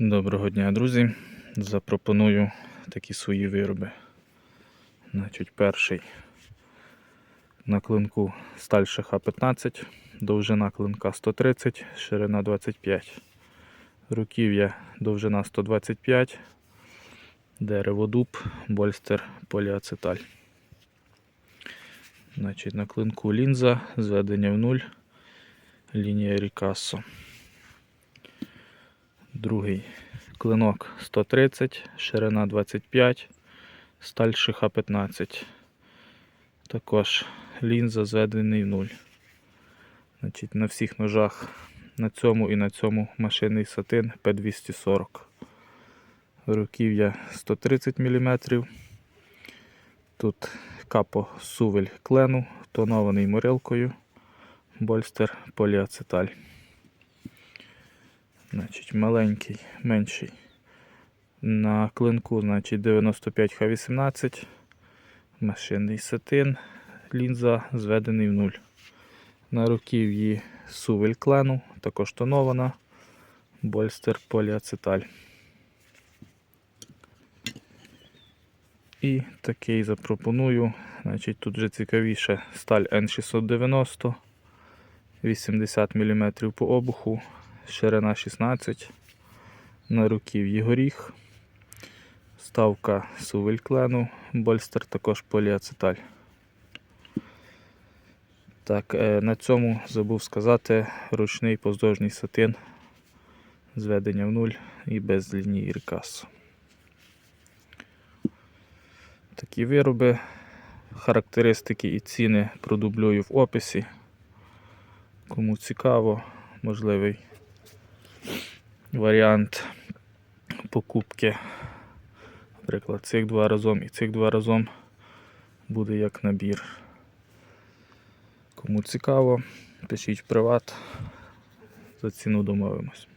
Доброго дня, друзі. Запропоную такі свої вироби. Значить, перший на клинку сталь ШХ-15, довжина клинка 130, ширина 25. Руків'я довжина 125, дерево дуб, больстер поліацеталь. Значить, на клинку лінза, зведення в нуль, лінія Рікассо. Другий клинок 130, ширина 25, сталь шиха 15. Також лінза зведений в нуль. Значить, на всіх ножах на цьому і на цьому машинний сатин П240. Руків'я 130 мм. Тут капо сувель клену, тонований морилкою, больстер поліацеталь. Значить, маленький, менший. На клинку, значить, 95 Х18, машинний сатин, лінза зведений в нуль. На руків'ї сувель клену, також тонована, больстер поліацеталь. І такий запропоную. Значить, тут вже цікавіше сталь N690, 80 мм по обуху, ширина 16, на руків'ї горіх, ставка сувель клену, больстер також поліацеталь. Так, е, на цьому забув сказати ручний поздовжній сатин, зведення в нуль і без лінії рекасу. Такі вироби, характеристики і ціни продублюю в описі. Кому цікаво, можливий варіант покупки. Наприклад, цих два разом і цих два разом буде як набір. Кому цікаво, пишіть в приват, за ціну домовимось.